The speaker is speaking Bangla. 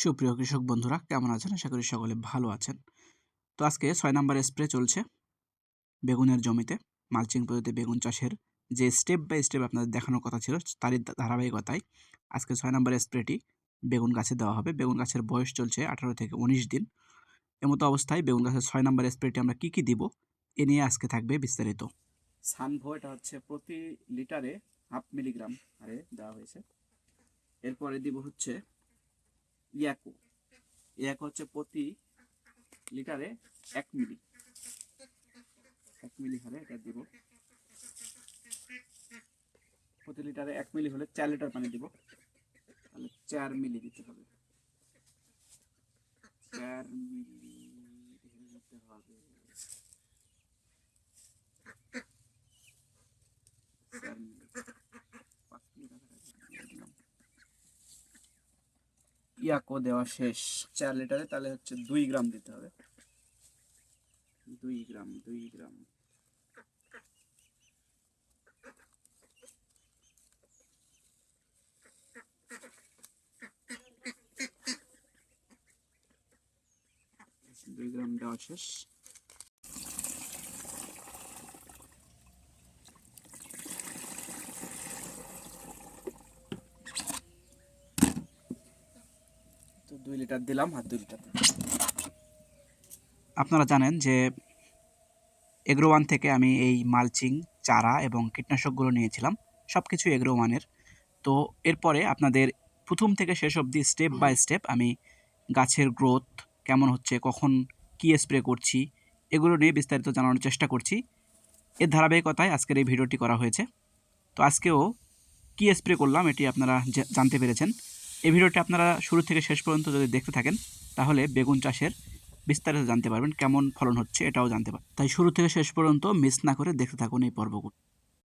সুপ্রিয় কৃষক বন্ধুরা, কেমন আছেন? আশা করি সকলে ভালো আছেন। তো আজকে ছয় নম্বর স্প্রে চলছে বেগুনের জমিতে, মালচিং পদ্ধতিতে বেগুন চাষের যে স্টেপ বাই স্টেপ আপনাদের দেখানোর কথা ছিল, তারই ধারাবাহিকতায় আজকে ছয় নম্বর স্প্রেটি বেগুন গাছে দেওয়া হবে। বেগুন গাছের বয়স চলছে আঠারো থেকে উনিশ দিন। এমতো অবস্থায় বেগুন গাছের ছয় নম্বর স্প্রেটি আমরা কী কী দিব, এ নিয়ে আজকে থাকবে বিস্তারিত। সানভো এটা হচ্ছে প্রতি লিটারে হাফ মিলিগ্রাম হারে দেওয়া হয়েছে। এরপরে দিব হচ্ছে ইয়াকো ইয়াকো হচ্ছে প্রতি লিটারে এক মিলি। এক মিলি হারে এটা দিব। প্রতি লিটারে এক মিলি হলে চার লিটার পানি দিব। তাহলে চার মিলি দিতে হবে। চার মিলি দিতে হবে চার মিলি পাঁচ মিলি দিলাম। ইয়াকো দেওয়া শেষ। চার লিটারে তাহলে হচ্ছে দুই গ্রাম দিতে হবে। দুই গ্রাম দুই গ্রাম। দুই গ্রাম দেওয়া শেষ। তো দুই লিটার দিলাম আর দুই লিটার আপনারা জানেন যে এগ্রো ওয়ান থেকে আমি এই মালচিং, চারা এবং কীটনাশকগুলো নিয়েছিলাম সব কিছু এগ্রো ওয়ানের তো এরপরে আপনাদের প্রথম থেকে শেষ অবধি স্টেপ বাই স্টেপ আমি গাছের গ্রোথ, কেমন হচ্ছে, কখন কী স্প্রে করছি, এগুলো নিয়ে বিস্তারিত জানানোর চেষ্টা করছি। এর ধারাবাহিকতায় আজকের এই ভিডিওটি করা হয়েছে। তো আজকেও কী স্প্রে করলাম, এটি আপনারা জানতে পেরেছেন। এই ভিডিওটি আপনারা শুরু থেকে শেষ পর্যন্ত যদি দেখতে থাকেন, তাহলে বেগুন চাষের বিস্তারিত জানতে পারবেন কেমন ফলন হচ্ছে এটাও জানতে পারবেন তাই শুরু থেকে শেষ পর্যন্ত মিস না করে দেখতে থাকুন এই পর্বগুলো।